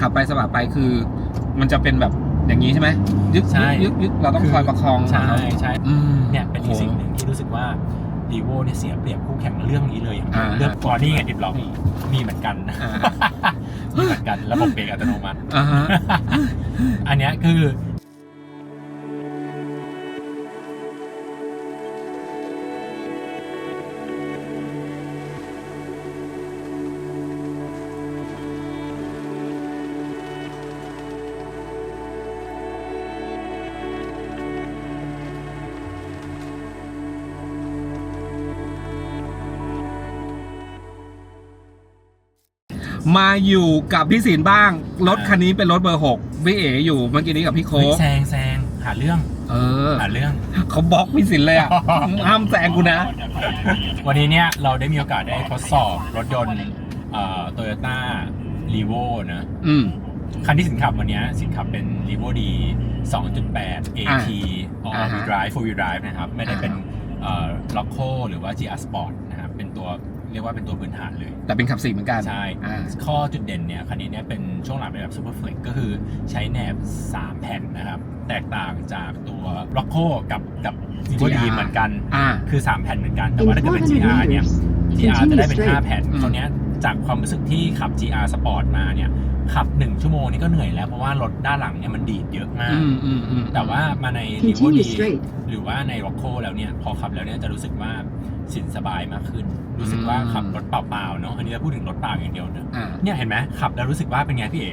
ขับไปสะบัดไปคือ มันจะเป็นแบบอย่างนี้ใช่ไหมยึกใช่ ยึกยึกเราต้องคอยประคองใช่เขาใช่อืมเนี่ยเป็นอีกโอ้โหสิ่งหนึ่งที่รู้สึกว่าดีโวเนี่ยเสียเปรียบคู่แข่งเรื่องนี้เลยอย่างเดียวอ่าเรื่องบอดี้ไงดิบล็อกมีเหมือนกันอ่ามีเหมือนกันระบบเบรกอัตโนมัติ อ่าฮะ อันเนี้ยคือ มาอยู่กับพี่ศิลป์บ้าง รถคันนี้เป็นรถเบอร์หกพี่เอ๋อยู่เมื่อกี้นี้กับพี่โค้เฮ้ยกแซงแซงหาเรื่อง เออ หาเรื่อง เขาบล็อกพี่ศิลป์เลยอะ ห้ามแซงกูนะ วันนี้เนี่ยเราได้มีโอกาสได้ทดสอบรถยนต์โตโยต้ารีโวนะอืมคันที่สินขับวันเนี้ยสินขับเป็น r e v o D 2.8 AT all อ่าฮะ wheel drive full wheel drive นะครับ ไม่ได้อ่าฮะเป็นเอ่อ Loco หรือว่า GR Sport นะครับ เป็นตัว เรียกว่าเป็นตัวพื้นฐานเลย แต่เป็นขับสี่เหมือนกันใช่อ่าข้อจุดเด่นเนี่ยคันนี้เนี่ยเป็นช่วงหลังเป็นแบบ Super Flex ก็คือใช้แหนบ 3 แผ่นนะครับ แตกต่างจากตัว Loco กับกับ r e v o D GR เหมือนกันอ่าคือ 3 แผ่นเหมือนกัน แต่ In ว่าถ้าเกิดเป็น400 GR เนี่ย meters, GR จะได้เป็น continue 5แผ่นอืมคราวเนี้ยจากความรู้สึกที่ขับ GR Sport มาเนี่ยขับ 1 ชั่วโมงนี่ก็เหนื่อยแล้ว เพราะว่ารถด้านหลังเนี่ยมันดีดเยอะมากอืมอืมอืมแต่ว่ามาใน r e v o Continue D straight. หรือว่าใน Rocco แล้วเนี่ยพอขับแล้วเนี่ยจะรู้สึกว่า สินสบายมากขึ้น รู้สึกว่าขับรถเปล่าๆเนาะอันนี้เราพูดถึงรถเปล่าอย่างเดียวเนอะอ่าเนี่ยเห็นไหมขับแล้วรู้สึกว่าเป็นไงพี่เอ๋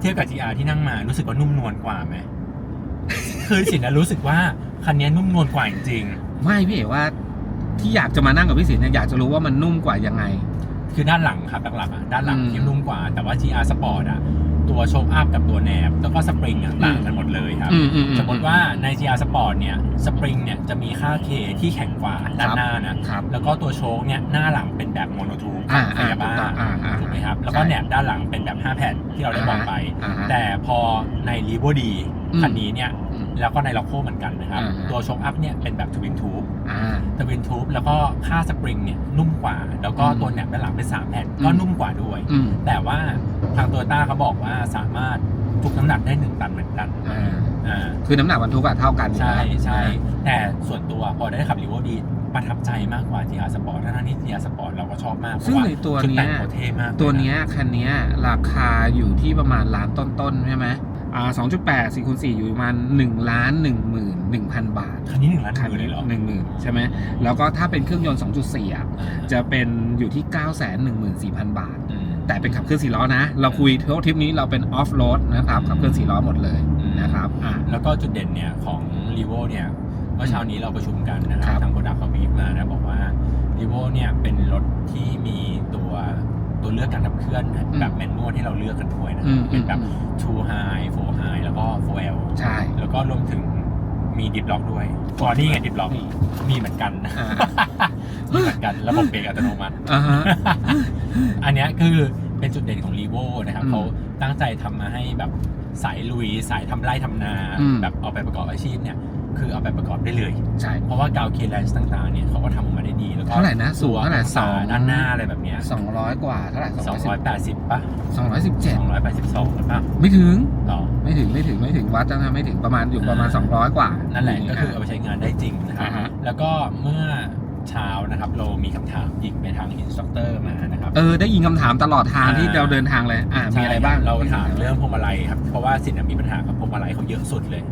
เทียบกับ GR ที่นั่งมารู้สึกว่านุ่มนวลกว่าไหมคือสินนะรู้สึกว่าคันนี้นุ่มนวลกว่าจริงๆไม่พี่เอ๋ว่าที่อยากจะมานั่งกับพี่ศิลป์เนี่ยอยากจะรู้ว่ามันนุ่มกว่ายังไง คือด้านหลังครับหลักๆอะด้านหลังอืมที่นุ่มกว่าแต่ว่า GR Sport อะ ตัวโชคอัพกับตัวแหนบ แล้วก็สปริงอะต่างกันหมดเลยครับ อืมอือืสมมติว่าใน GR Sport เนี่ยสปริงเนี่ยจะมีค่า K ที่แข็งกว่าด้านหน้านะครับ แล้วก็ตัวโชคเนี่ยหน้าหลังเป็นแบบโมโนทูอ่าไฟอ่าบ้าถูกต้องอ่าอ่าถูกไหมครับ แล้วก็ใช่แหนบด้านหลังเป็นแบบ 5 แผ่นที่เราได้บอกไป อ่าฮะ แต่พอใน r e v o D อืมคันนี้เนี่ยอืม แล้วก็ใน Loco เหมือนกันนะครับอ่าฮะตัวโชคอัพเนี่ยเป็นแบบทวินทูบอ่าทวินทูบแล้วก็ค่าสปริงเนี่ยนุ่มกว่า แล้วก็อืมตัวแหนบด้านหลังเป็น3แผ่นอืมก็นุ่มกว่าด้วยอืมแต่ว่าทางโตโยต้าเขาบอกว่าสามารถทุกน้ำหนักได้1ตันเหมือนกันอ่าอ่าคือน้ำหนักบรรทุกอะเท่ากันอยู่ใช่แล้วใช่อ่าแต่ส่วนตัวพอได้ขับรีโวดีประทับใจมากกว่า GR Sport ถ้านั้นนี่ GR Sport เราก็ชอบมากเพซึ่งราะว่าในตัวชุดเนี้แต่งยเขาเท่มากตัวลยะเนี้ยคันเนี้ยราคาอยู่ที่ประมาณล้านต้นๆใช่ไหมอ่า สองจุดแปดสี่คูณสี่อยู่ประมาณหนึ่งล้านหนึ่งหมื่นหนึ่งพันบาทคันนี้หนึ่งล้านคันหมื่นเลนี้ยเหรอหนึ่งหมื่นใช่ไหมแล้วก็ถ้าเป็นเครื่องยนต์สองจุดสี่อะอ่าจะเป็นอยู่ที่เก้าแสนหนึ่งหมื่นสี่พันบาทอืมแต่เป็นขับเคลื่อนสี่ล้อนะ เราคุยเททริปนี้เราเป็นออฟโรดนะครับขับเคลื่อนสี่ล้อหมดเลยอืมนะครับอ่าแล้วก็จุดเด่นเนี่ยของ r e v o เนี่ยเมื่อเช้านี้เราประชุมกันนะคครัรับบทางโปรดักต์เขาบีฟมานะบอกว่า r e v o เนี่ยเป็นรถที่มีตัว ตัวเลือกการขับเคลื่อนแบบแมนนวลให้เราเลือกกันด้วยนะอืมเป็นแบบ อืม2 high 4 high แล้วก็ 4L ใช่ แล้วก็รวมถึงมีดิฟล็อกด้วยบอดี้ไงดิฟล็อกมีเหมือนกันนะ อ่า มีเหมือนกันระบบเบรกอัตโนมัติ อ่าฮะ อันเนี้ยคือเป็นจุดเด่นของ r e v o นะครับอืมเขาตั้งใจทำมาให้แบบสายลุยสายทำไร่ทำนา อืมแบบเอาไปประกอบอาชีพเนี่ย คือเอาไปประกอบได้เลย ใช่ เพราะว่ากาวเคแลนส์ต่างๆเนี่ยเขาก็ทำออกมาได้ดีแล้วก็เท่าไหร่นะสูงเท่าไหร่ตัวสองด้านหน้าอะไรแบบเนี้ยสองร้อยกว่าเท่าไหร่สองร้อยสิบ280ป่ะสองร้อยสิบเจ็ด282หรือเปล่าไม่ถึงต่อไม่ถึงไม่ถึงไม่ถึงวัดนะไม่ถึงประมาณอยู่ประมาณอ่า200กว่า นั่นแหละยู่ก็คือเอาไปใช้งานได้จริงนะครับอ่าฮะแล้วก็เมื่อเช้านะครับเรามีคำถามยิงไปทางอินสตรัคเตอร์มานะครับเออได้ยินคำถามตลอดทางอ่าที่เราเดินทางเลยอ่ามีอะไรบ้างใช่เราถามเรื่องพวงมาลัยครับเพราะว่าสินมีปัญหากับพวงมาลัยเขาเยอะสุดเลย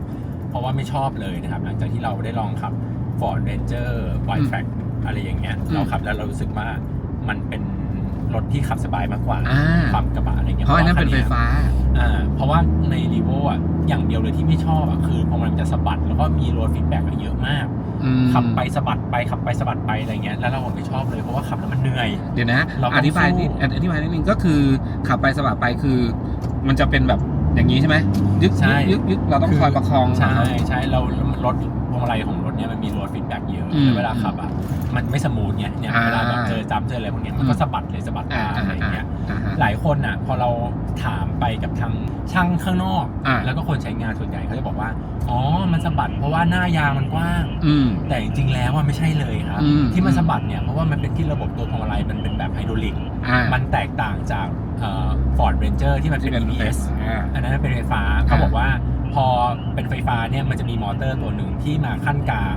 เพราะว่าไม่ชอบเลยนะครับ หลังจากที่เราได้ลองขับ Ford Ranger w i d e Track อะไรอย่างเงี้ยอืมเราขับแล้วเรารู้สึกว่ามันเป็นรถที่ขับสบายมากกว่าอ่าความกระบะอะไรเงี้ยเพราะอันนั้นเป็นไฟว่คัฟ้าอ่าเพราะว่าในรีโวอะอย่างเดียวเลยที่ไม่ชอบอะคือพวงมาลัยมันจะสะบัดแล้วก็มีโรดฟีดแบ็กเยอะมากอืมขับไปสะบัดไปขับไปสะบัดไปอะไรเงี้ยแล้วเราไม่ชอบเลยเพราะว่าขับแล้วมันเหนื่อยเดี๋ยวนะเราต้องอธิบายนิดสู้อธิบายนิดนึงก็คือขับไปสะบัดไปคือ มันจะเป็นแบบ อย่างนี้ใช่ไหมยึกใช่ ยึกยึกยึกเราต้องคอยประคอง ใช่เขาใช่เรารถพ วงมาลัยของรถเนี่ยมันมีโรดฟีดแบ็กเยอะอืมแล้วเวลาขับอะมันไม่สมูทไงเนี่ยอ่าเวลาแบบเจอจัมป์เจออะไรพวกเนี้ยมันก็อืม สะบัดเลยสะบัดอ่าตาอ่าอะไรอย่างเงี้ย อ่าฮะ หลายคนอะพอเราถามไปกับทางช่างข้างนอก อ่า แล้วก็คนใช้งานส่วนใหญ่เขาจะบอกว่า อ๋อ มันสะบัดเพราะว่าหน้ายางมันกว้าง อืม แต่จริงๆแล้วว่าไม่ใช่เลยครับ อืม ที่มันสะบัดเนี่ยเพราะว่ามันเป็นที่ระบบตัวพวงมาลัยมันเป็นแบบไฮดรอลิก อ่ามันแตกต่างจากฟอร์ดเรนเจอร์ที่มันเป็น EBS อ่า อันนั้นเป็นไฟฟ้าเขาบอกว่า พอเป็นไฟฟ้าเนี่ยมันจะมีมอเตอร์ตัวหนึ่งที่มาขั้นกลาง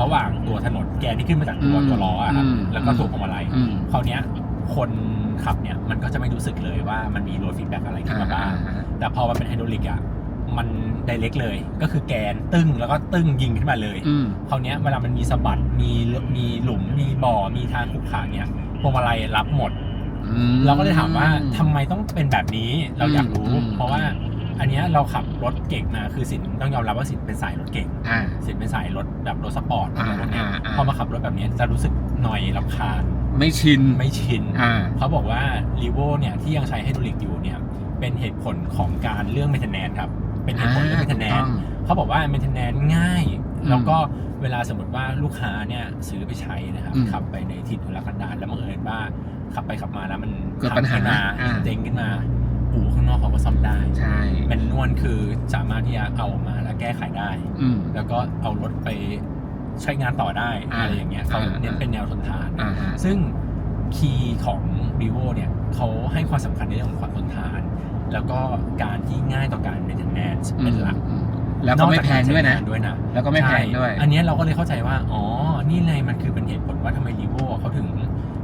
ระหว่างตัวถนนแกนที่ขึ้นมาจากตัวอืมตัวล้ออะครับอืม แล้วก็ตัวพวงมาลัยอืมคราวเนี้ยคนขับเนี่ยมันก็จะไม่รู้สึกเลยว่ามันมีโรดฟีดแบ็กอะไรขึ้นมาบ้างอ่าแต่พอมันเป็นไฮดรอลิกอะ มันไดเรกเลย ก็คือแกนตึ้งแล้วก็ตึ้งยิงขึ้นมาเลย อืม คราวเนี้ยเวลามันมีสะบัด มีมีหลุม มีบ่อ มีทางขรุขระเนี่ยพวงมาลัยรับหมดอืมเราก็เลยถามว่าทำไมต้องเป็นแบบนี้ เราอยากรู้ อืม เพราะว่า อันเนี้ยเราขับรถเก่งมาคือสินต้องยอมรับว่าสินเป็นสายรถเก่งอ่า สินเป็นสายรถแบบรถสปอร์ตอะไรพวกเนี้ยอ่าอ่า พอมาขับรถแบบเนี้ยจะรู้สึกหน่อยรำคาญไม่ชินไม่ชิน อ่า เขาบอกว่ารีโวเนี่ยที่ยังใช้ไฮดรอลิกอยู่เนี่ยเป็นเหตุผลของการเรื่องเมนเทนแนนครับ เป็นเหตุผลเรื่องเมนเทนแนนเขาบอกว่า maintenance ง่าย อืมแล้วก็เวลาสมมติว่าลูกค้าเนี่ยซื้อไปใช้นะครับอืมขับไปในทิศทุรกันดารแล้วบังเอิญว่าขับไปขับมาแล้วมันเกิดปัญหาขับขึ้นมาอ่าเด้งขึ้นมา อู่ข้างนอกเขาก็ซ่อมได้ใช่เป็นนวลคือสามารถที่จะเอาออกมาแล้วแก้ไขได้ อืม แล้วก็เอารถไปใช้งานต่อได้อ่าอะไรอย่างเงี้ยเขาอ่า เน้นเป็นแนวทนทาน อ่าฮะ ซึ่งคีย์ของ vivo เนี่ยเขาให้ความสำคัญในเรื่องของความทนทาน แล้วก็การที่ง่ายต่อการ maintenance เป็นหลักอืมแล้วก็ไม่แพงด้วยนะ อกจากการใช้งาด้วยนะ แล้วก็ไม่แพงด้วย ใช่อันเนี้ยเราก็เลยเข้าใจว่า อ๋อ นี่เลยมันคือเป็นเหตุผลว่าทำไม r ีโวเขาถึง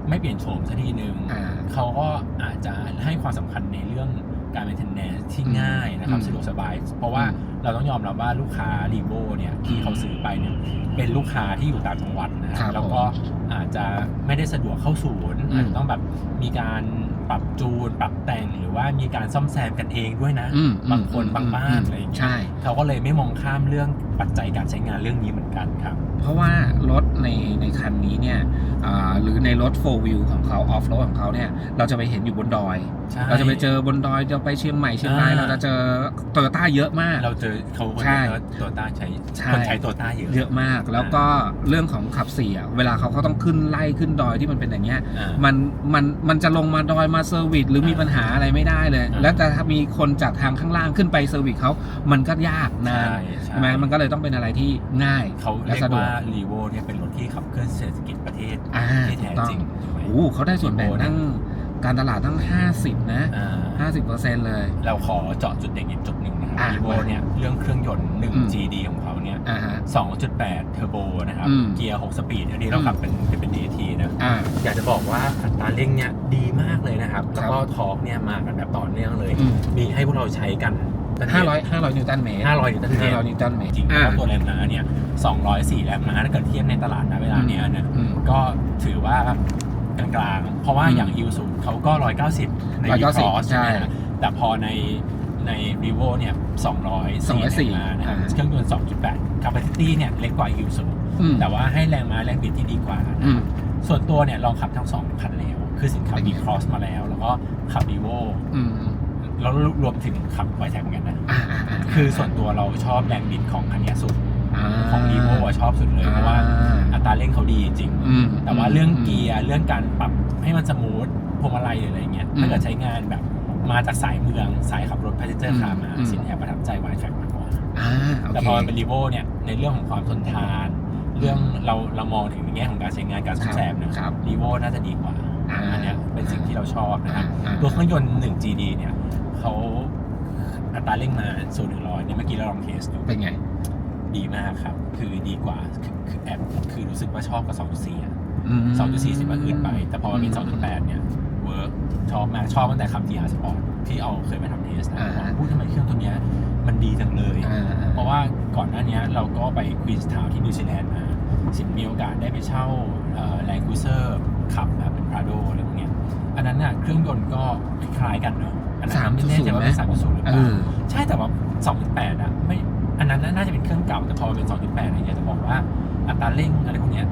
ไม่เปลี่ยนโฉมสักทีหนึ่งอ่า เขาก็อาจจะให้ความสำคัญในเรื่องการ maintenance ที่อืมง่ายนะครับอืมสะดวกสบาย เพราะว่าเราต้องยอมรับว่าลูกค้า r ีโวเนี่ยที่เขาซื้อไปเนี่ยเป็นลูกค้าที่อยู่ต่างจังหวัดนะคครัรับบแล้วก็อาจจะไม่ได้สะดวกเข้าศูนย์อืม อาจจะต้องแบบมีการปรับจูน ปรับแต่งหรือว่ามีการซ่อมแซมกันเองด้วยนะ อืมบางคนบางบ้านอะไรอย่างเงี้ย ใช่ เขาก็เลยไม่มองข้ามเรื่องปัจจัยการใช้งานเรื่องนี้เหมือนกันครับ เพราะว่ารถในในคันนี้เนี่ยอ่า หรือในรถ4 wheel ของเขา off road ของเขาเนี่ยเราจะไปเห็นอยู่บนดอยใช่เราจะไปเจอบนดอยจะไปเชียงใหม่เชียงรายอ่าเราจะเจอโตโยต้าเยอะมาก เราเจอเขาคนใช่เจอตัวต้าใช้ใช่คนใช้ตัวต้าเยอะเยอะมาก แล้วก็เรื่องของขับเสียเวลาเขาเขาต้องขึ้นไล่ขึ้นดอยที่มันเป็นอย่างเงี้ยอ่ามันมันมันจะลงมาดอยมาเซอร์วิสหรือมีปัญหาอะไรไม่ได้เลยอ่าแล้วแต่ถ้ามีคนจากทางข้างล่างขึ้นไปเซอร์วิสเขามันก็ยากนานใช่ใช่ใช่ไหมมันก็เลยต้องเป็นอะไรที่ง่ายเขาและเรียกสะดวกว่ารีโวเนี่ยเป็นรถที่ขับเคลื่อนเศรษฐกิจประเทศอ่าที่ถูแท้กต้องจริงถูกไหม โอ้โหเขาได้ส่วนแบ่งตั้งการตลาดตั้ง 50 นะ อ่า50%เลย เราขอเจาะจุดเด่นอีกจุดหนึ่งนะครับอ่ารีโวเนี่ยเรื่องเครื่องยนต์อืม 1 GD ของเขาเนี่ยอ่าฮะ 2.8เทอร์โบนะครับ อืมเกียร์ 6 สปีดอันนี้เราขับเป็นเป็น DT นะ อ่า อยากจะบอกว่าอัตราเร่งเนี่ยดีมากเลยนะครับ ครับ แล้วก็ทอร์กเนี่ยมากันแบบต่อเนื่องเลย อืม มีให้พวกเราใช้กัน 500 500นิวตันเมตร500นิวตันเมตร500นิวตันเมตรจริงๆอ่าเพราะตัวแรงม้าเนี่ย204แรงม้าถ้าเกิดเทียบในตลาดนะเวลาเนี้ยเนี่ยอืมก็ถือว่ากลางๆ เพราะว่าอืมอย่าง i ิ s u เขาก็190ใน190 V-Cross ใช่ใช่ไหมแต่พอในใน vivo เนี่ย204 204แรงม้านะครับอ่าเครื่องยนต์2.8 capacity เนี่ยเล็กกว่า i ิ s u อืมแต่ว่าให้แรงม้าแรงบิดที่ดีกว่านะอืมส่วนตัวเนี่ยลองขับทั้งสองคันแล้ว คือสินขับเป็นไง V-Cross มาแล้ว แล้วก็ขับ vivo อืม แล้วรวมถึงขับไวแท็กเหมือนกันนะ อ่าอ่าาคือส่วนตัวเราชอบแรงบิดของคันเนี้ยสุดาของ vivo อะชอบสุดเลยเพราะว่าอัตราเร่งเขาดีจริง อืม แต่ว่าเรื่องเกียร์เรื่องการปรับให้มันสมูทพวงมาลัยหรืออะไรเงี้ยอืมถ้าเกิดใช้งานแบบมาจากสายเมืองสายขับรถพา s เจอร์คาร์มาอืมสินแอบประทับใจวายแทร็กมากกว่าอ่าโอแต่เค พอมันเป็นรีโวเนี่ยในเรื่องของความทนทาน เรื่องเราเรามองถึงในแง่ของการใช้งานการซ่อมแซมนะครับรีโวน่าจะดีกว่าอ่า อันเนี้ยเป็นสิ่งที่เราชอบนะครับอ่าตัวเครื่องยนต์ 1 GD เนี่ย เขาอัตราเร่งมา0ูนย์ถึงร้อยเนี่ยเมื่อกี้เราลองเทสดูเป็นไง ดีมากครับ คือดีกว่าคือคือแอบคือรู้สึกว่าชอบกับ2.4อะอืม2.40มันอื่นไป แต่พอมันเป็น2.8เนี่ยเวิร์กชอบมากชอบตั้งแต่ขับ GR Sport ที่เอาเคยไปทำเทสนะอ่าว่าพูดทำไมเครื่องตัวเนี้ยมันดีจังเลยอ่าเพราะว่าก่อนหน้านี้เราก็ไปควีนส์ทาวที่นิวซีแลนด์มาสิมีโอกาสได้ไปเช่าแลนด์คูเซอร์ขับแบบเป็นพราโดอะไรพวกเนี้ยอันนั้นน่ะเครื่องยนต์ก็คล้ายๆกันเนอะ อันนั้นไม่แน่ใจว่าเป็น3.0หรือเอเปล่าอใช่แต่ว่า2.8อะไม่อันนั้นน่าจะเป็นเครื่องเก่าแต่พอมันเป็น2.8อะไรเงี้ยจะบอกว่าอัตราเร่งอะไรพวกเนี้ย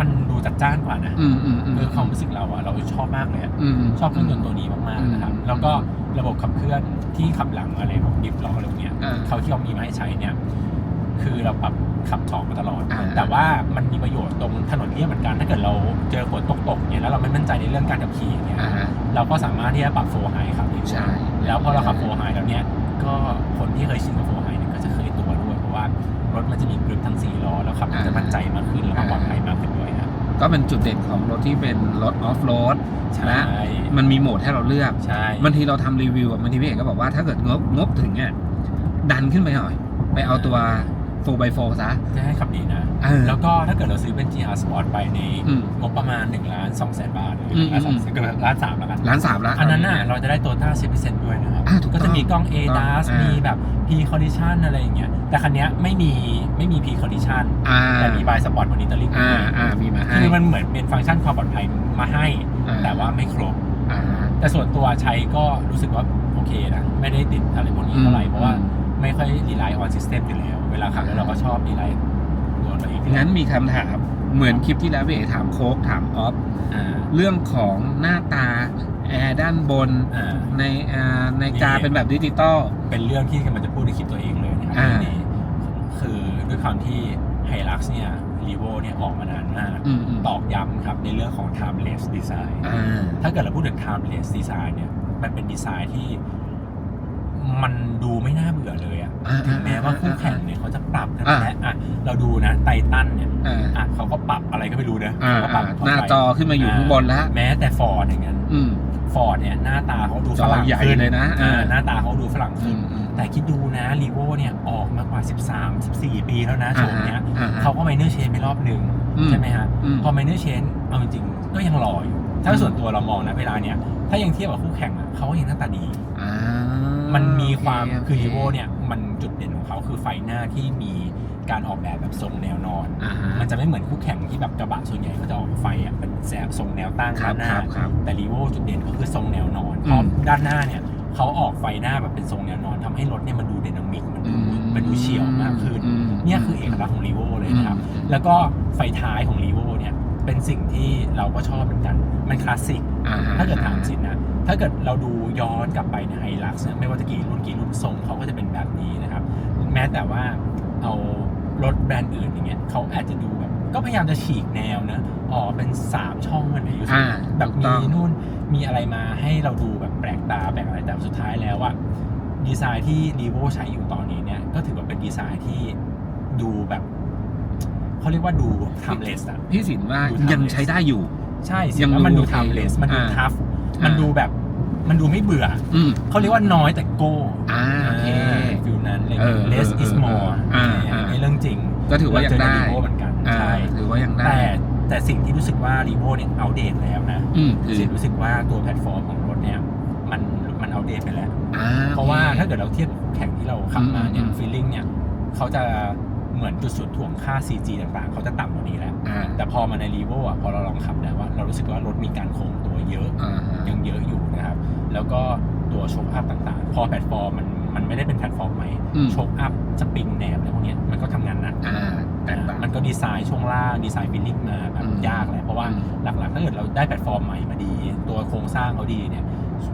มันดูจัดจ้านกว่านะอืมอืมอืมคือความรู้สึกเราอะเราชอบมากเลยอะอืมชอบเครื่องยนต์ตัวนี้มากๆนะครับอืมแล้วก็ระบบขับเคลื่อนที่ขับหลังอะไรพวกดิฟล้ออะไรพวกเนี้ยอ่าเขาที่เขามีมาให้ใช้เนี่ย คือเราปรับ ขับถอกมาตลอด อ่า แต่ว่ามันมีประโยชน์ตรงถนนเลียบเหมือนกัน ถ้าเกิดเราเจอฝนตกๆเนี่ยแล้วเราไม่มั่นใจในเรื่องการขับขี่เนี่ยอ่าฮะเราก็สามารถที่จะปรับโฟไฮขับได้ใช่แล้วพอเราขับโฟไฮแล้วเนี่ยก็คนที่เคยชินกับโฟไฮเนี่ยก็จะเคยตัวด้วยเพราะว่ารถมันจะมีกริปทั้งสี่ล้อแล้วขับมันจะมั่นใจมากขึ้นแล้วก็ปลอดภัยมากขึ้นด้วยครับก็เป็นจุดเด่นของรถที่เป็นรถออฟโรด ใช่และมันมีโหมดให้เราเลือกใช่ บางทีเราทำรีวิวอะบางทีพี่เอกก็บอกว่าถ้าเกิดงบงบถึงเนี่ยดันขึ้นไปหน่อย ไปเอาตัว 4x4 ซะ จะให้ขับดีนะ เออแล้วก็ถ้าเกิดเราซื้อเป็น GR Sport ไปในอืมงบประมาณ1ล้าน2แสนบาทหรืออืม1ล้านอืม 2เกือบล้านสามแล้วกัน ล้านสามแล้วอันนั้นน่ะเราจะได้ตัวต้า10%ด้วยนะครับ อ่าถูกต้องก็จะมีกล้อง A ถูกต้อง DAS อ่ามี มีแบบ P Condition อะไรอย่างเงี้ย แต่คันเนี้ยไม่มีไม่มี P Condition อ่าแต่มี By Sport Monitoring อ่าอ่ามีมาให้คือมันเหมือนเป็นฟังก์ชันความปลอดภัยมาให้ อ่แต่ว่าไม่ครบ อ่าฮะแต่ส่วนตัวใช้ก็รู้สึกว่าโอเคนะ ไม่ได้ติดอะไรพวกนี้เท่าไหร่เพราะว่า ไม่ค่อย rely on system อยู่แล้ว เวลาขับแล้วเราก็ชอบ rely ตัวเราเองอยู่แล้วงั้นมีคำถามเหมือนคลิปที่แล้วพี่เอกถามโค้กถามออฟอ่า เรื่องของหน้าตาแอร์ด้านบนอ่า ในอ่าในกานี่เป็นแบบดิจิตอล เป็นเรื่องที่กำลังจะพูดในคลิปตัวเองเลยนะครับอ่า เรื่องนี้คือด้วยความที่ไฮลักซ์เนี่ยรีโวเนี่ยออกมานานมาก อืมอืมตอกย้ำครับในเรื่องของ timeless design อ่าถ้าเกิดเราพูดถึง timeless design เนี่ย มันเป็นดีไซน์ที่ มันดูไม่น่าเบื่อเลยอะอ่าถึงแม้ว่าคู่แข่งเนี่ยเขาจะปรับกันแล้วอะเราดูนะไททันเนี่ยอ่าอะเขาก็ปรับอะไรก็ไม่รู้นะอ่าเขาก็ปรับหน้าจอขึ้นมาอยู่ข้างบนแล้วแม้แต่ฟอร์ดอย่างนั้นอืมฟอร์ดเนี่ยหน้าตาเขาดูฝรั่งจอใหญ่ขึ้นเลยนะอ่าอ่าหน้าตาเขาดูฝรั่งอืขึ้นมอืมแต่คิดดูนะรีโวเนี่ยออกมากว่า 13 14 ปีแล้วนะโฉมเนี้ยอ่าฮะเขาก็ไมเนอร์เชนไปรอบหนึ่งอืมใช่ไหมฮะอืมพอไมเนอร์เชนเอาจริงๆก็ยังรออยู่ถ้าอืมส่วนตัวเรามองนะเวลาเนี้ยถ้ายังเทียบกับคู่แข่งอะเขาก็ยังหน้าตาดีอ่า มันมีความโเคือรีโวเนี่ย มันจุดเด่นของเขาคือไฟหน้าที่มีการออกแบบแบบทรงแนวนอน อ่าฮะมันจะไม่เหมือนคู่แข่งที่แบบกระบะส่วนใหญ่ก็จะออกไฟอะเป็นแสบทรงแนวตั้งครัด้าบนหน้าครับครับ แต่รีโวจุดเด่นก็คือทรงแนวนอนอืมเพราะด้านหน้าเนี่ยเขาออกไฟหน้าแบบเป็นทรงแนวนอนทำให้รถเนี่ยมันดูไดนามิกมันดูมันดูเฉียวมากขึ้นอืมเนี่ยคือเอกลักษณ์ของรีโวเลยนะครับ อืมแล้วก็ไฟท้ายของรีโวเนี่ยเป็นสิ่งที่เราก็ชอบเหมือนกัน มันคลาสสิก อ่ฮะ ถ้าเกิดถามสินนะ ถ้าเกิดเราดูย้อนกลับไปในไฮลักซ์ไม่ว่าจะกี่รุ่นกี่รุ่นทรงเขาก็จะเป็นแบบนี้นะครับ แม้แต่ว่าเอารถแบรนด์อื่นอย่างเงี้ยเขาอาจจะดูแบบก็พยายามจะฉีกแนวนะอ๋อเป็นสามช่องมันไหนอยู่อ่าแบบถูกมีต้องนู่นมีอะไรมาให้เราดูแบบแปลกตาแปลกอะไรแต่สุดท้ายแล้วอะดีไซน์ที่รีโวใช้อยู่ตอนนี้เนี่ยก็ถือว่าเป็นดีไซน์ที่ดูแบบเขาเรียกว่าดู timeless อะพี่สินว่าดู timeless ยังใช้ได้อยู่ ใช่สิยังแล้วมันดูดูโอเค timeless มันดูอ่า tough อ่ามัมันดูแบบมันดูไม่เบื่ออืมเขาเรียกว่าน้อยแต่โก้อ่าโอเคฟิลนั้นเลยเออ less เออ is เออ more อ่าอ่าในเรื่องจริง ก็ถือว่ายังได้เรเจอใน Revo เหมือนกันอ่าใช่ถือว่ายังได้ แต่แต่สิ่งที่รู้สึกว่ารีโวเนี่ยอัปเดตแล้วนะอืมคือสิ่งรู้สึกว่าตัวแพลตฟอร์มของรถเนี่ย มันมันอัปเดตไปแล้วอ่าเพราะว่าโอคถ้าเกิดเราเทียบกับคู่แข่งที่เราขับมาเนี่ยอืมฟีลลิ่งเนี่ยเขาจะ เหมือนจุดสุดถ่วงค่า CG ต่างๆ เขาจะต่ำกว่านี้แล้ว อ่าแต่พอมาในรีโวอะพอเราลองขับแล้วว่าเรารู้สึกว่ารถมีการโค้งตัวเยอะ อ่าฮะยังเยอะอยู่นะครับ แล้วก็ตัวโชคอัพต่างๆ พอแพลตฟอร์มมันมันไม่ได้เป็นแพลตฟอร์มใหม่อืมโชคอัพสปริงแหนบอะไรพวกเนี้ยมันก็ทำงานหนัก อ่าแตกต่าง มันก็ดีไซน์ช่วงล่างดีไซน์ฟิลลิ่งมาแบบอืม ยากแหละเพราะว่าอืมหลักๆถ้าเกิดเราได้แพลตฟอร์มใหม่มาดี ตัวโครงสร้างเขาดีเนี่ย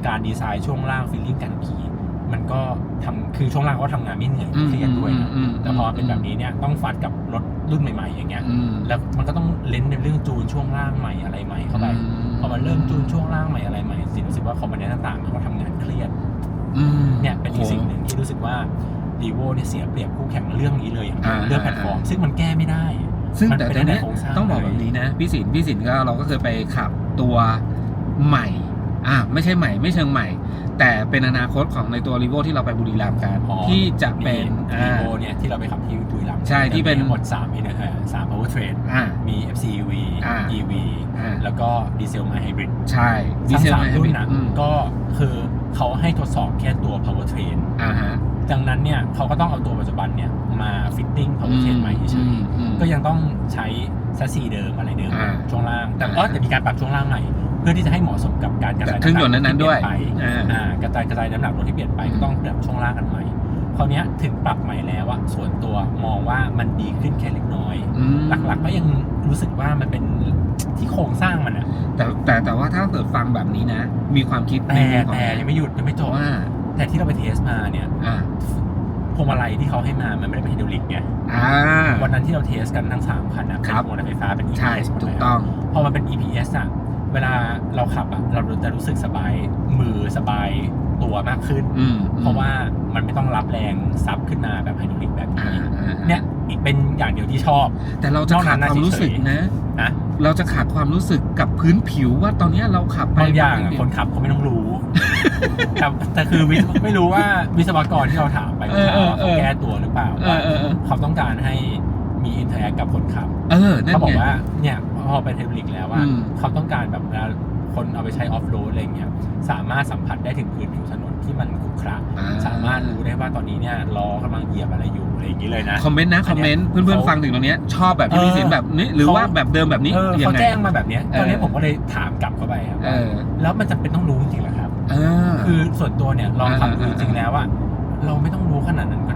การดีไซน์ช่วงล่างฟิลลิ่งการขี่ มันก็ทำคือช่วงล่างเขาทำงานไม่เหนื่อยไม่เครียดด้วยนะอืมแต่พอเป็นแบบนี้เนี่ยต้องฟัดกับรถรุ่นใหม่ๆ อย่างเงี้ยอืมแล้วมันก็ต้องเล่นในเรื่องจูนช่วงล่างใหม่อะไรใหม่เข้าไปพอมันเริ่มจูนช่วงล่างใหม่อะไรใหม่สิรู้สึกว่าคอมโพเนนต์ต่างๆมันก็ทำงานเครียดอืมเนี่ยเป็นอีกโหสิ่งหนึ่งที่รู้สึกว่าดีโวเนี่ยเสียเปรียบคู่แข่งเรื่องนี้เลยอย่างเดียวอ่าเรื่องแพลตฟอร์ม ซึ่งมันแก้ไม่ได้ ซึ่งมันแต่เป็นตอนเนี้ยในโครงสร้างต้องบอกแบบนี้นะพี่สินพี่สินก็เราก็เคยไปขับตัวใหม่อ่าไม่ใช่ใหม่ไม่เชิงใหม่ แต่เป็นอนาคตของในตัวรีโวที่เราไปบุรีรัมย์กันอ๋อ ที่จะเป็นดีอ่าโวเนี่ยที่เราไปขับที่บุรีรัมย์ใช่ที่เป็นจะมีทั้งหมด3อินเนอร์สาม power train อ่า มี FCEV อ่า EV อ่าแล้วก็ดีเซลมาไฮบริดใช่ดีทั้งเซลสามไฮรุ่บรินดนะอืมก็คือเขาให้ทดสอบแค่ตัว power train อ่าฮะดังนั้นเนี่ยเขาก็ต้องเอาตัวปัจจุบันเนี่ยมาฟิตติ้ง power train ใหม่เฉยอืมอืม ๆก็ยังต้องใช้แซสซีเดิมอะไรเดิมอ่าช่วงล่างแต่อ่า ก็จะมีการปรับช่วงล่างใหม่เพื่อที่จะให้เหมาะสมกับการกระจายเครื่องยนต์นั้นๆด้วยที่เปลี่นไปอ่าอ่ากระจายกระจายน้ำหนักรถที่เปลี่ยนไปอืมก็ต้องปรับช่วงล่างกันใหม่คราวเนี้ยถึงปรับใหม่แล้วอะส่วนตัวมองว่ามันดีขึ้นแค่เล็กน้อยอืมหลักๆก็ยังรู้สึกว่ามันเป็นที่โครงสร้างมันอะแต่แต่แต่ว่าถ้าเกิดฟังแบบนี้นะ มีความคิดแต่ในมุมของแต่ยังไม่หยุดยังไม่จบว่าแต่ที่เราไปเทสมาเนี่ยอ่าพวงมาลัยที่เขาให้มามันไม่ได้เป็นไฮดรอลิกไงอ่าวันนั้นที่เราเทสกันทั้งสามคันนะเป็นครับพวงมาลัยไฟฟ้าเป็นใช่ EPS หมดถูเลกยต้องพอมันเป็น EPS อะ เวลาเราขับอะเราจะรู้สึกสบายมือสบายตัวมากขึ้น อืมเพราะว่ามันไม่ต้องรับแรงซับขึ้นมาแบบไฮดรอลิกแบบอ่านี้อ่าเนี่ยอีกเป็นอย่างเดียวที่ชอบ แต่เราจะนอกนั้ขาดนน่ะความรู้สึกเฉยๆนะนะเราจะขาดความรู้สึกกับพื้นผิวว่าตอนเนี้ยเราขับไปบางอย่างพื้อะผิวคนขับเขาไม่ต้องรู้แต่แต่คือวิศวไม่รู้ว่าวิศวกรที่เราถามไปเออเออเออเขาแก้ตัวหรือเปล่าเออเออเออเขาต้องการให้มีอินเทอร์แอคกับคนขับเออนั่นเขาบอไงกว่าเนี่ย พอเป็นเทคนิคแล้วว่าอืม เขาต้องการแบบเวลาคนเอาไปใช้ออฟโรดอะไรเงี้ยสามารถสัมผัสได้ถึงพื้นผิวถนนที่มันขรุขระอ่าสามารถรู้ได้ว่าตอนนี้เนี่ยล้อกำลังเหยียบอะไรอยู่อะไรอย่างนี้เลยนะ คอมเมนต์นะคอมเมนต์อัเพื่นเนี้อนยๆฟังถึงตรงเนี้ยชอบแบบที่เออพี่สินแบบนี้หรือเขาว่าแบบเดิมแบบนี้เออยัเขางไง แจ้งมาแบบเนี้ยตอนนี้เออผมก็เลยถามกลับเข้าไปครับเอว่าอแล้วมันจะเป็นต้องรู้จริงๆเหรอครับ เออ คือส่วนตัวเนี่ยลองขับดูอ่าจริงๆแล้วอะเราไม่ต้องรู้ขนาดนั้นก็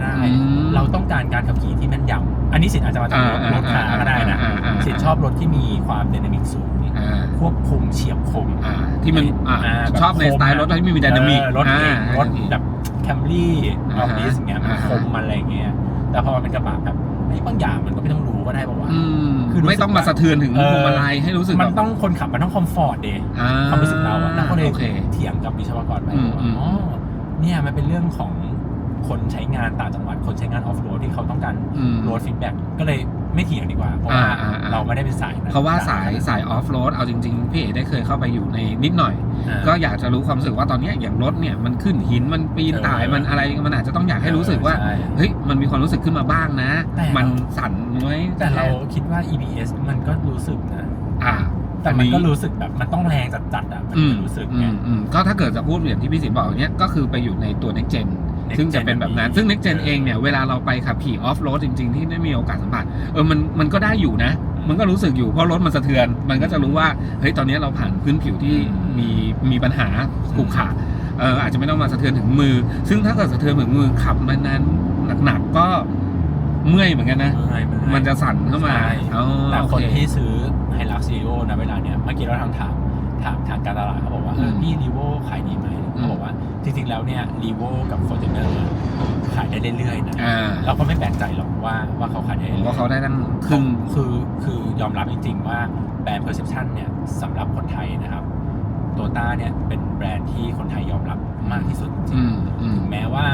ได้อืม เราต้องการการขับขี่ที่แม่นยำอันนี้สินอาจจะมาจากรถอ่ารถขาก็ได้นะอ่าอ่าอ่าสินชอบรถที่มีความไดนามิกสูงอ่าควบคุมเฉียบคมอ่าที่มันอ่าอ่าแบบชอบในสไตล์รถที่มีไดนามิกเออรถเก่งรถแบบแคมรี่ออ่าอฮะฟดิสอย่างเงี้ยมันอ่าฮะคมมันอะไรอย่างเงี้ยแต่พอมันเป็นกระบะแบบเฮ้ยบางอย่างมันก็ไม่ต้องรู้ก็ได้ป่าวะอืมคือรู้สึกไม่ต้องมาสะเทือนถึงเออพวงมาลัยให้รู้สึกมัแบนบต้องคนขับมันต้องคอมฟอร์ตเดอ่ความรู้สึกเราอะแล้วก็เลยโอเคเถียงกับวิศวกรไปอืมว่าอืมอ๋อเนี่ยมันเป็นเรื่องของ คนใช้งานต่างจังหวัดคนใช้งานออฟโรดที่เขาต้องการอืม โรดฟีดแบ็กก็เลยไม่เถียงดีกว่า เพราะว่าอ่าอ่าอ่า เราไม่ได้เป็นสายนั้นเพราะว่าสายสายออฟโรดเอาจริงๆพี่เอ๋ได้เคยเข้าไปอยู่ในนิดหน่อย อ่า ก็อยากจะรู้ความรู้สึกว่าตอนเนี้ยอย่างรถเนี่ยมันขึ้นหินมันปีนเออ ต่ายมันอะไรมันอาจจะต้องอยากให้รู้สึกว่าใช่ เฮ้ยมันมีความรู้สึกขึ้นมาบ้างนะ แต่ มันสั่นไหมแต่เราคิดว่า EBS มันก็รู้สึกนะ อ่า แต่มันก็รู้สึกแบบมันต้องแรงจัดๆอะมันอืมจะรู้สึกอืไง มอืมก็ถ้าเกิดจะพูดอย่างที่พี่สินบอกอย่างเนี้ยก็คือไปอยู่ในตัว next gen Next ซึ่งจะเป็นแบบนั้น Gen ซึ่ง next gen เออเองเนี่ย เวลาเราไปขับขี่ออฟโรดจริง ๆ ที่ได้มีโอกาสสัมผัสเออมันมันก็ได้อยู่นะ มันก็รู้สึกอยู่เพราะรถมันสะเทือน มันก็จะรู้ว่าเฮ้ยตอนนี้เราผ่านพื้นผิวที่มีมีปัญหาขรุขระเอออาจจะไม่ต้องมาสะเทือนถึงมือ ซึ่งถ้าเกิดสะเทือนถึงมือขับมานานหนักๆก็เมื่อยเหมือนกันนะเมื่อยเมื่อยมันจะสั่นเข้ามาใช่อ๋อแต่คนโอเที่ซื้อไฮลักซีโอนะเวลาเนี้ยเมื่อกี้เราทางถามถามทางการตลาดเขาบอกว่าเอออืมพี่รีโวขายดีไหมเขาบอกว่า จริงๆแล้วเนี่ยรีโวกับฟอร์จูเนอร์ขายได้เรื่อยๆนะอ่าเราก็ไม่แปลกใจหรอกว่าว่าเขาขายได้ผมเรื่อยๆว่าเขาได้ตั้งครึ่งคือคือยอมรับจริง ๆ ว่าแบรนด์ perception เนี่ยสำหรับคนไทยนะครับโตต้าเนี่ยเป็นแบรนด์ที่คนไทยยอมรับมากที่สุดจริอืงมอืมๆถึงแม้ว่า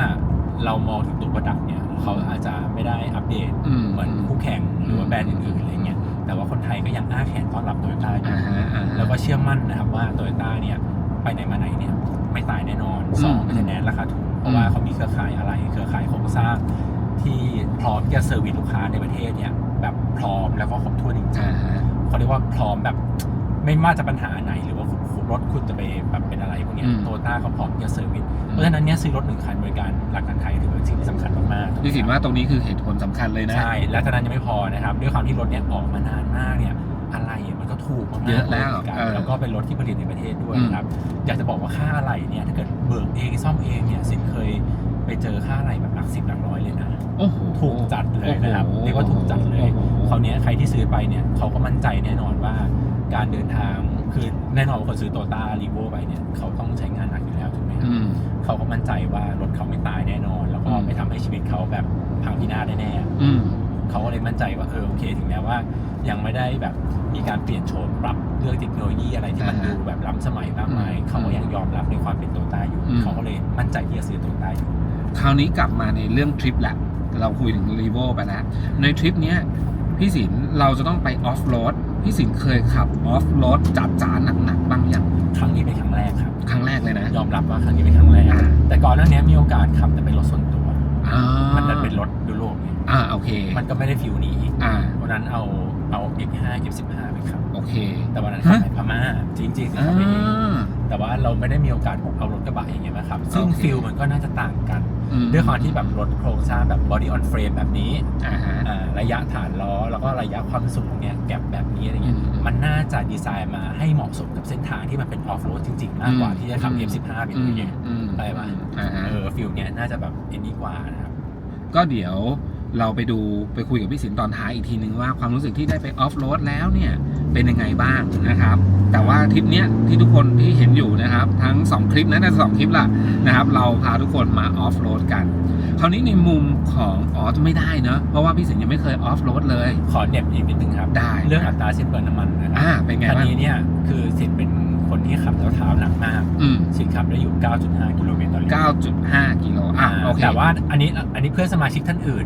เรามองถึงตัว product เนี่ยเขาอาจจะไม่ได้อัปเดตอืมเหมือนคู่แข่งหรือว่าแบรนด์อื่นๆอะไรเงี้ยแต่ว่าคนไทยก็ยังอ้าแขนต้อนรับโตโยต้าอยู่อ่าฮะอ่าฮะแล้วก็เชื่อมั่นนะครับว่าโตโยต้าเนี่ยไปไหนมาไหนเนี่ยไม่ตายแน่นอนอืมสองไม่ใช่แนนราคาถูก เพราะว่าเขามีเครือข่ายอะไร เครือข่ายโครงสร้างที่พร้อมที่จะเซอร์วิสลูกค้าในประเทศเนี่ย แบบพร้อมแล้วก็ครบถ้วนจริงอ่าฮะๆเขาเรียกว่าพร้อมแบบไม่ว่าจะปัญหาไหนหรือว่าคุณรถคุณจะไปแบบเป็นอะไรพวกเนี้ยอืมโตโยต้าเขาพร้อมที่จะเซอร์วิสเพราะฉะนั้นเนี่ยซื้อรถหนึ่งคันบริการหลักการขายถือเป็นสิ่งที่สำคัญมากๆพี่สินว่าตรงนี้คือเหตุผลสำคัญเลยนะ ใช่ และจากนั้นยังไม่พอนะครับ ด้วยความที่รถเนี่ยออกมานานมากเนี่ย ถูกมากๆเยอะแล้วบริการเออแล้วก็เป็นรถที่ผลิตในประเทศด้วยอืมนะครับ อยากจะบอกว่าค่าอะไรเนี่ยถ้าเกิดเบิกเองซ่อมเองเนี่ยสินเคยไปเจอค่าอะไรแบบหลักสิบหลักร้อยเลยนะโอ้โหถูกจัดเลยนะครับโอ้โหเรียกว่าถูกจัดเลยโอ้โหคราวเนี้ยใครที่ซื้อไปเนี่ยเขาก็มั่นใจแน่นอนว่าการเดินทางคือแน่นอนว่าคนซื้อโตต้ารีโวไปเนี่ยเขาต้องใช้งานหนักอยู่แล้วถูกไหมครับอืมเขาก็มั่นใจว่ารถเขาไม่ตายแน่นอน แล้วก็อืมไม่ทำให้ชีวิตเขาแบบพังพินาศแน่ๆอืม เขาก็เลยมั่นใจว่าเออโอเคถึงแม้ว่า ยังไม่ได้แบบมีการเปลี่ยนโฉมปรับเรื่องเทคโนโลยีอะไรที่มันอ่าฮะดูแบบล้ำสมัยมากมายอืมเขาก็ยังยอมรับในความเป็นโตต้าอยู่อืมเขาก็เลยมั่นใจที่จะซื้อโตต้าอยู่ คราวนี้กลับมาในเรื่องทริปแหละเราคุยถึงรีโวไปแล้วในทริปเนี้ยพี่สินเราจะต้องไปออฟโรดพี่สินเคยขับออฟโรดจัดจ้านหนักๆบ้างยังครั้งนี้เป็นครั้งแรกครับ ครั้งแรกเลยนะ ยอมรับว่าครั้งนี้เป็นครั้งแรกอ่าแต่ก่อนหน้านี้มีโอกาสขับแต่เป็นรถส่วนตัว อ่ามันดันเป็นรถยุโรปไงอ่าโอเคมันก็ไม่ได้ฟิลนี้อีกอ่าวันนั้นเอาเอา X5 F15 ไปขับ โอเคแต่วันนั้นขับฮะในพม่าจริงๆคืออ่าขับไปเอง แต่ว่าเราไม่ได้มีโอกาสเอารถกระบะอย่างเงี้ยมาขับ ซึ่งโอเค ฟิลมันก็น่าจะต่างกัน อืมด้วยความที่แบบรถโครงสร้างแบบ body on frame แบบนี้อ่าฮะ อ่าระยะฐานล้อ แล้วก็ระยะความสูงเนี่ยแก็บแบบนี้อะไรเงี้ย อืมมันน่าจะดีไซน์มาให้เหมาะสมกับเส้นทางที่มันเป็นออฟโรดจริงๆ มากกว่าที่จะขับ อืม F15 แบบอืมนี้อืมไปปะอ่าฮะ เออฟิลเนี่ยน่าจะแบบเอ็นนี้กว่านะครับ ก็เดี๋ยว เราไปดูไปคุยกับพี่สินตอนท้ายอีกทีนึงว่าความรู้สึกที่ได้ไปออฟโรดแล้วเนี่ยเป็นยังไงบ้างนะครับ แต่ว่าทริปเนี้ยที่ทุกคนที่เห็นอยู่นะครับ ทั้ง 2 คลิปนะแต่สองคลิปล่ะนะครับ เราพาทุกคนมาออฟโรดกัน คราวนี้ในมุมของออสไม่ได้เนอะเพราะว่าพี่สินยังไม่เคยออฟโรดเลย ขอเน็บอีกนิดนึงครับได้เรื่องอัตราสิ้นเปลืองน้ำมันนะครัอ่าเป็นไงคันบ้างนี้เนี่ยคือสิทธิ์เป็นคนที่ขับแล้วเท้าหนักมากอืมสิทธิ์ขับได้อยู่ 9.5 กิโลเมตรต่อลิตร9.5 กิโลอะโอเคแต่ว่าอันนี้อันนี้เพื่อนสมาชิกท่านอื่น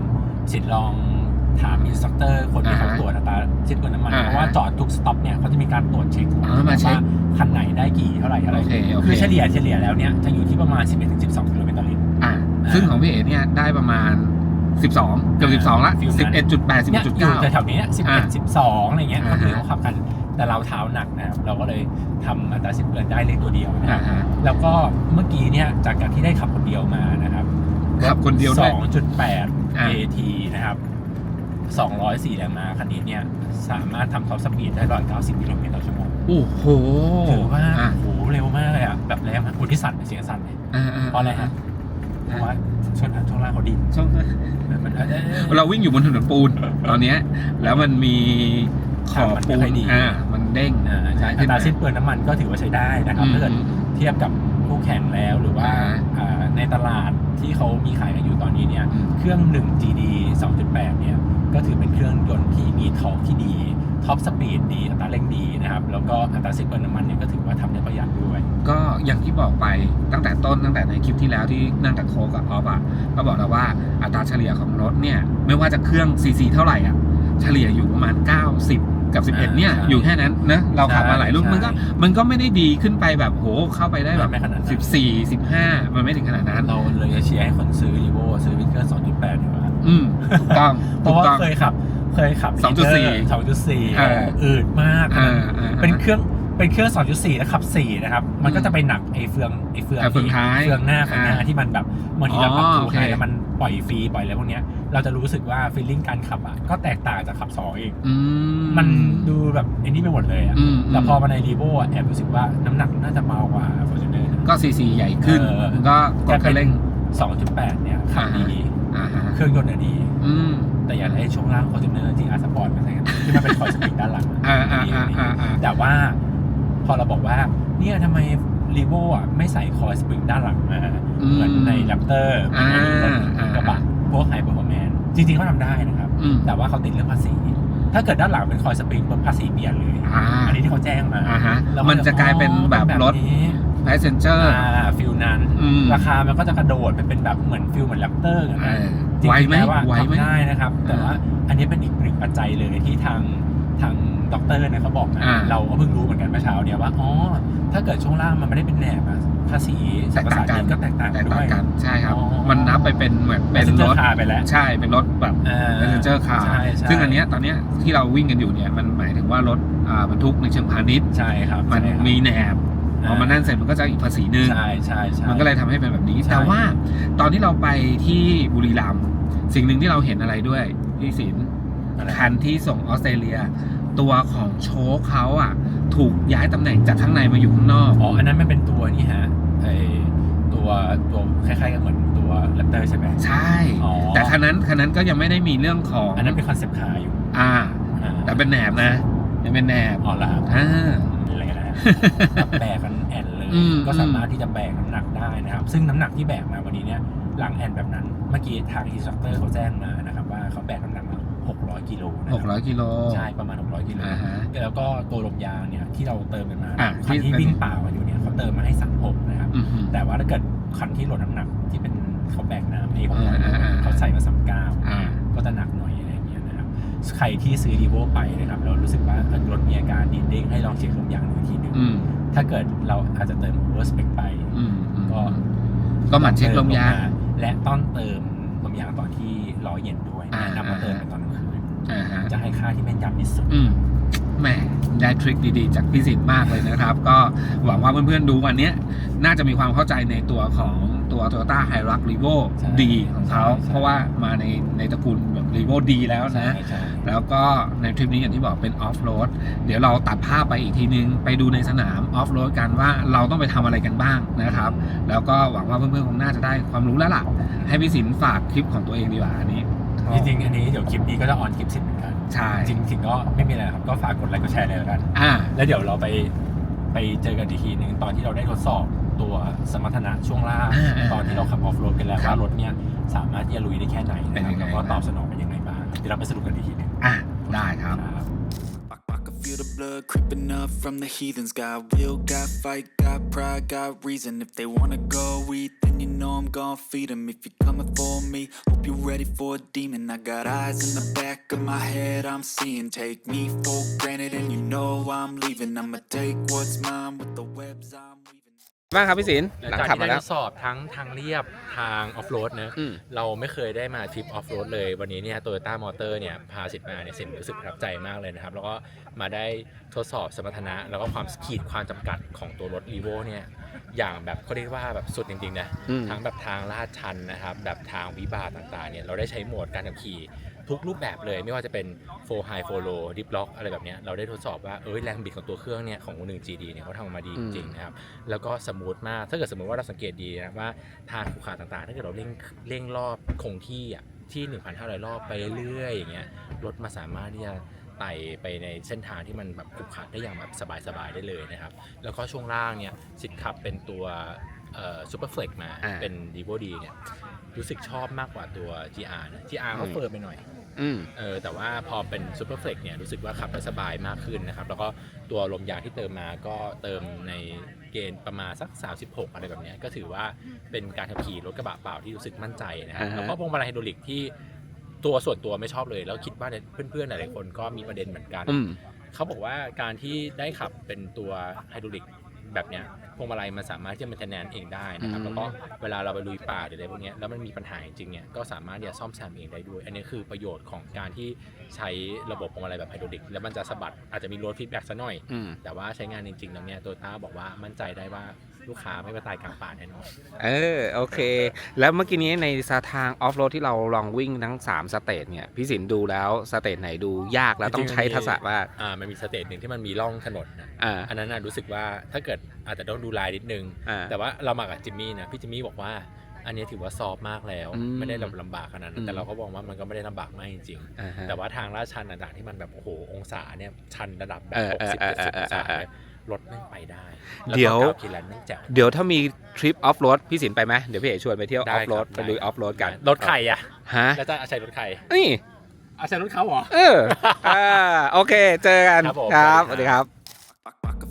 สิทธิ์ลองถามอินสตรัคเตอร์คนที่เขาอ่าฮะตรวจอัตราสิ้นเปลืองน้ำมันอ่าฮะเพราะว่าจอดทุกสต็อปเนี่ยเขาจะมีการตรวจเช็คอ๋อมาเช็คว่าคันไหนได้กี่เท่าไหร่อะไรโอเคโอเคคือเฉลี่ยเฉลี่ยแล้วเนี่ยจะอยู่ที่ประมาณ 11-12กิโลเมตรต่อลิตรอะซึ่งของพี่เอ๋เนี่ยได้ประมาณ 12 เกือบ12 ละฟิลนั้น11.8เนี่ยอยู่11.9แถวๆนี้สิบอ่าเอ็ดสิบสองอะไรเงี้ยอ่าก็ฮะคือเขาขับกันแต่เราเท้าหนักนะครับเราก็เลยทำอัตราสิ้นเปลืองได้เลขตัวเดียวนะคอ่ารับฮะแล้วก็เมื่อกี้เนี่ยจากการที่ได้ขับคนเดียวมานะครับขับคนเดียวด้วย2.8 อ่า AT นะครับ 204แรงม้าคันนี้เนี่ย สามารถทำท็อปสปีดได้ 190กิโลเมตรต่อชั่วโมงโอ้โหถือว่าอะโอ้โหเร็วมากเลยอะ แบบแรงมากอุทิสั่นเสียงสั่นเลย อ่าๆเพราะอะไรฮะ เพราะว่าช่วงช่วงล่างเขาดินช่องมันเอ้ยเราวิ่งอยู่บนถนนปูนตอนเนี้ย แล้วมันมีขอบปูมันไม่ค่นอยดีอ่ามันเด้ง อ่าใช่อัตราสิ้นเปลืองน้ำมันก็ถือว่าใช้ได้นะครับถ้าเกิดเทียบกับ คู่แข่งแล้วหรือว่าอ่าอ่าในตลาดที่เขามีขายกันอยู่ตอนนี้เนี่ยอืมเครื่อง 1 GD 2.8 เนี่ยก็ถือเป็นเครื่องยนต์ที่มีทอร์กที่ดีท็อปสปีดดีอัตราเร่งดีนะครับ แล้วก็อัตราสิ้นเปลืองน้ำมันเนี่ยก็ถือว่าทำได้ประหยัดด้วย ก็อย่างที่บอกไปตั้งแต่ต้นตั้งแต่ในคลิปที่แล้วที่นั่งกับโคกกับออฟอะก็บอกแล้วว่าอัตราเฉลี่ยของรถเนี่ยไม่ว่าจะเครื่องซีซีเท่าไหร่อะเฉลี่ยอยู่ประมาณ 90 กับ 11 เนี่ยใช่อยู่แค่นั้นนะ เราขับมาหลายรุ่นใช่มันก็มันก็ไม่ได้ดีขึ้นไปแบบโหเข้าไปได้แบบไม่ขนาดนั้น14 15 มันไม่ถึงขนาดนั้น เราเลยจะเชียร์ให้คนซื้อรีโวซื้อเป็นเครื่อง2.8ดีกว่าอืมถูกต้องเพถูราะกว่าต้องเคยขับ เคยขับ2.4 2.4เอออืดมากอ่าอ่าเป็นเครื่อง เป็นเครื่อง 2.4 แล้วขับ 4 นะครับ มันก็จะไปหนักไอ้เฟืองไอ้เฟืองไอ้เฟืองท้ายเฟืองหน้าเฟืองหน้าอ่าที่มันแบบบางทีเราปรับอ๋อจูโอนเคให้แล้วมันปล่อยฟรีปล่อยอะไรพวกเนี้ย เราจะรู้สึกว่าฟีลลิ่งการขับอะก็แตกต่างจากขับ2เองอืมมันดูแบบไอ้นี่ไปหมดเลยอะอืมแต่พอมาในรีโวอะแอบรู้สึกว่าน้ำหนักน่าจะเบากว่า Fortuner นะก็ซีซีใหญ่ขึ้นเออมันก็กดคันเร่ง 2.8 เนี่ยขับอ่าฮะดีอ่าฮะเครื่องยนต์เนี่ยดีอืมแต่อยากให้ช่วงล่าง Fortuner ที่อาร์สปอร์ตมาใส่กันที่มันเป็นคอยสปริงด้านหลังอ่าอ่าอ่าอ่าอ่าแต่ว่า พอเราบอกว่า เนี่ยทำไมรีโวอะไม่ใส่คอยสปริงด้านหลังมาอืมเหมือนในแรปเตอร์เหมือนในรถอ่ากระบะพวกไฮเปอร์ฟอร์แมนจริงๆเขาทำได้นะครับอืมแต่ว่าเขาติดเรื่องภาษีถ้าเกิดด้านหลังเป็นคอยสปริงปุ๊บภาษีเปลี่ยนเลยอ่าอันนี้ที่เขาแจ้งมาอ่าฮะแล้วมันจะกลายเป็นแบบรถนี้ passenger อ่าฟิลนั้นอืมราคามันก็จะกระโดดไปเป็นแบบเหมือนฟิลเหมือนแรปเตอร์เอนะอจริงๆไหวไหมแล้วอะไหวไหมทำได้นะครับ แต่ว่าอันนี้เป็นอีกหนึ่งปัจจัยเลยที่ทางทางด็อกเตอร์เนี่ยเขาบอกนะอ่าเราก็เพิ่งรู้ เหมือนกันเมื่อเช้าเนี่ยว่าอ๋อถ้าเกิดช่วงล่างมันไม่ได้เป็นแหนบอะภาษีสรรพสามิตก็แตกต่างแตกันกด้ต่าวยงกันใช่ครับอ๋อมันนับไปเป็นเหมือนเป็นรถคาไปแล้วใช่เป็นรถแบบอ่า passenger car ใช่ใช่ซึ่งอันเนี้ยตอนเนี้ยที่เราวิ่งกันอยู่เนี่ยมันหมายถึงว่ารถอ่าบรรทุกในเชิงพาณิชย์ใช่ครับมันใช่ครับมีแหนบพอมานั่นเสร็จมันก็จะอีกภาษีหนึ่งใช่ใช่ใช่มันก็เลยทำให้เป็นแบบนี้ใช่แต่ว่าตอนที่เราไปที่บุรีรัมย์สิ่งหนึ่งที่เราเห็นอะไรด้วยพี่ศิลป์อะไรคันที่ส่งออสเตรเลีย ตัวของโชคเขาอะ ถูกย้ายตำแหน่งจากข้างในมาอยู่ข้างนอก อ๋อ อันนั้นมันเป็นตัวนี่ฮะไอตัวตัวคล้ายๆกับเหมือนตัวแรปเตอร์ใช่ไหมใช่ อ๋อแต่คันนั้นคันนั้นก็ยังไม่ได้มีเรื่องของอันนั้นเป็นคอนเซปต์คาร์อยู่ อ่า อ่าแต่เป็นแหนบนะยังเป็นแหนบอ๋อเหรอครับอ่า อะไรกันนะ แบกกันแอนเลย อืม ก็สามารถที่จะแบกน้ำหนักได้นะครับ ซึ่งน้ำหนักที่แบกมาวันนี้เนี่ยหลังแอนแบบนั้น เมื่อกี้ทางอินสตรัคเตอร์เขาแจ้งมานะครับว่าเขาแบกน้ำหนักมา 600กิโลนะหกร้อยกิโลใช่ประมาณ 600กิโลอ่าฮะ แล้วก็ตัวลมยางเนี่ยที่เราเติมกันมาอะคันที่ที่วิ่งเปล่ากันอยู่เนี่ยเขาเติมมาให้36นะครับ อือหือแต่ว่าถ้าเกิดคันที่ลดน้ำหนักที่เป็นเขาแบกน้ำไอ้ของอ่าอ่าอ่า เขาใส่มา39อ่า ก็จะหนักหน่อยอะไรอย่างเงี้ยนะครับ ใครที่ซื้อรีโวไปนะครับเรารู้สึกว่าเออรถมีอาการดีดเด้งให้ลองเช็คลมยางดูอีกทีหนึงอืมถ้าเกิดเราอาจจะเติมโอเวอร์สเปคไป อืมอืมก็ ก็หมั่นเช็คลมยาง และต้องเติมลมยางตอนที่ล้อเย็นด้วยอ่าแนะนำมาเติมในตอน จะให้ค่าที่แม่นยำที่สุดอืมแหมได้ทริคดีๆ จากพี่สิทธิ์มากเลยนะครับ ก็หวังว่าเพื่อนๆดูวันเนี้ยน่าจะมีความเข้าใจในตัวของตัว Toyota Hilux Revo ใช่ดีของเขาใช่ใช่เพราะว่ามาในในตระกูลแบบ Revo ดีแล้วใช่นะใช่แล้วก็ในทริปนี้อย่างที่บอกเป็นออฟโรดเดี๋ยวเราตัดภาพไปอีกทีนึง ไปดูในสนามออฟโรดกันว่าเราต้องไปทำอะไรกันบ้างนะครับ แล้วก็หวังว่าเพื่อนๆคงน่าจะได้ความรู้แล้วล่ะ ให้พี่สินฝากคลิปของตัวเองดีกว่าอันนี้กก็ จริงๆอันนี้เดี๋ยวคลิปนี้ก็จะออนคลิปสิบเหมือนกันใช่จริงๆก็ไม่มีอะไรครับก็ฝากกดไลค์กดแชร์เลยแล้วกันอ่าแล้วเดี๋ยวเราไปไปเจอกันอีกทีหนึ่งตอนที่เราได้ทดสอบตัวสมรรถนะช่วงล่างอ่าอ่าตอนที่เราขับออฟโรดกันแล้วครับว่ารถเนี่ยสามารถที่จะลุยได้แค่ไหนนะครับเป็นยังไงแล้วก็ตอบสนองเป็นยังไงบ้างเดี๋ยวเราไปสรุปกันอีกทีหนึงอะได้ครับ the blood creeping up from the heathens. Got will, got fight, got pride, got reason. If they wanna go eat, then you know I'm gon' feed 'em. If you're coming for me, hope you're ready for a demon. I got eyes in the back of my head, I'm seeing. Take me for granted, and you know I'm leaving. I'ma take what's mine with the webs. บ้างครับพี่ศิลป์หลังหลังจากขับที่มาได้แล้ทว ดสอบทั้งทางเรียบทางออฟโรดเนอะอืม เราไม่เคยได้มาทริปออฟโรดเลย วันนี้เนี่ยโตโยต้ามอเตอร์เนี่ยพาสิทธิ์มาเนี่ยสิทธิ์รู้สึกประทับใจมากเลยนะครับ แล้วก็มาได้ทดสอบสมรรถนะ แล้วก็ความขีดความจำกัดของตัวรถรีโวเนี่ยอย่างแบบเขาเรียกว่าแบบสุดจริงๆนะ อืม ทั้งแบบทางลาดชันนะครับแบบทางวิบากต่างๆเนี่ยเราได้ใช้โหมดการขับขี่ ทุกรูปแบบเลยไม่ว่าจะเป็น4 high 4 low dip lock อะไรแบบเนี้ยเราได้ทดสอบว่าเอ้ยแรงบิดของตัวเครื่องเนี่ยของ1 GD เนี่ยเขาทำออกมาดีจริงๆนะครับแล้วก็สมูทมากถ้าเกิดสมมติว่าเราสังเกตดีนะว่าทางขูขาต่างๆ ถ้าเกิดเราเร่งเร่งรอบคงที่อะที่ 1,500 รอบไปเรื่อยๆอย่างเงี้ยรถมาสามารถที่จะไต่ไปในเส้นทางที่มันแบบขรุขระได้อย่างแบบสบายๆได้เลยนะครับแล้วก็ช่วงล่างเนี่ยสิทธิ์ขับเป็นตัวซูเปอร์เฟล็กมาอ่าเป็นดีโวดีเนี่ย รู้สึกชอบมากกว่าตัว GR นะ GR เขาอืมเฟิร์มไปหน่อย อืม เออแต่ว่าพอเป็นซูเปอร์เฟล็กเนี่ยรู้สึกว่าขับได้สบายมากขึ้นนะครับ แล้วก็ตัวลมยางที่เติมมาก็เติมในเกณฑ์ประมาณสัก 36 อะไรแบบเนี้ยก็ถือว่าเป็นการขับขี่รถกระบะเปล่าที่รู้สึกมั่นใจนะครับอ่าฮะ แล้วก็พวงมาลัยไฮดรอลิกที่ตัวส่วนตัวไม่ชอบเลย แล้วคิดว่าเนี่ยเพื่อนๆหลายๆคนก็มีประเด็นเหมือนกัน อืม เขาบอกว่าการที่ได้ขับเป็นตัวไฮดรอลิก แบบเนี้ยพวงมาลัยมันสามารถที่จะมันจะแนนเองได้นะครับอืมแล้วก็เวลาเราไปลุยป่าหรืออะไรพวกเนี้ยแล้วมันมีปัญหาจริงๆเนี่ยก็สามารถที่จะซ่อมแซมเองได้ด้วย อันนี้คือประโยชน์ของการที่ใช้ระบบพวงมาลัยแบบไฮดรอลิกแล้วมันจะสะบัดอาจจะมีโรดฟีดแบ็กซะหน่อยอืมแต่ว่าใช้งานจริงๆแล้วเนี่ยโตต้าบอกว่ามั่นใจได้ว่า ลูกค้าไม่ไปตายกลางป่าแน่นอนเออโอเค แล้วเมื่อกี้นี้ในสทางออฟโรดที่เราลองวิ่งทั้ง3สเตจเนี่ยพี่สินดูแล้วสเตจไหนดูยากแล้วต้องใช้ทักษะว่ากอ่ามันมีสเตจหนึ่งที่มันมีร่องถนนนะอ่าอันนั้นน่ะรู้สึกว่าถ้าเกิดอาจจะต้องดูลายนิดนึงอ่าแต่ว่าเรามากับจิมมี่นะพี่จิมมี่บอกว่า อันนี้ถือว่าซอฟต์มากแล้ว อืมไม่ได้แบบลำบากขนาดนั้อืนมแต่เราก็บอกว่ามันก็ไม่ได้ลำบากมากจริงอ่าฮะๆแต่ว่าทางลาดชันต่างๆที่มันแบบโอ้โหองศาเนี่ยชันระดับแบเอบอหกสิบเออเจ็ดเอสิบอองเออศาเออเนี่ยรถไม่งไปได้เดี๋ยวแล้ก็กาคีแลนด์แม่งแจ๋ว เดี๋ยวถ้ามีทริปออฟโรดพี่สินไปไหมเดี๋ยวพี่เอกชวนไปเที่ยวอได้อฟโรดครับไปลุยออฟโรดกันรถใครอะฮะแล้วจะใช้รถใครนี่ อาใช้รถเขาเหรอ เออ อ่า โอเค เจอกันครับผมครับสสวัวัสสดีดีคครัรับบ I, I can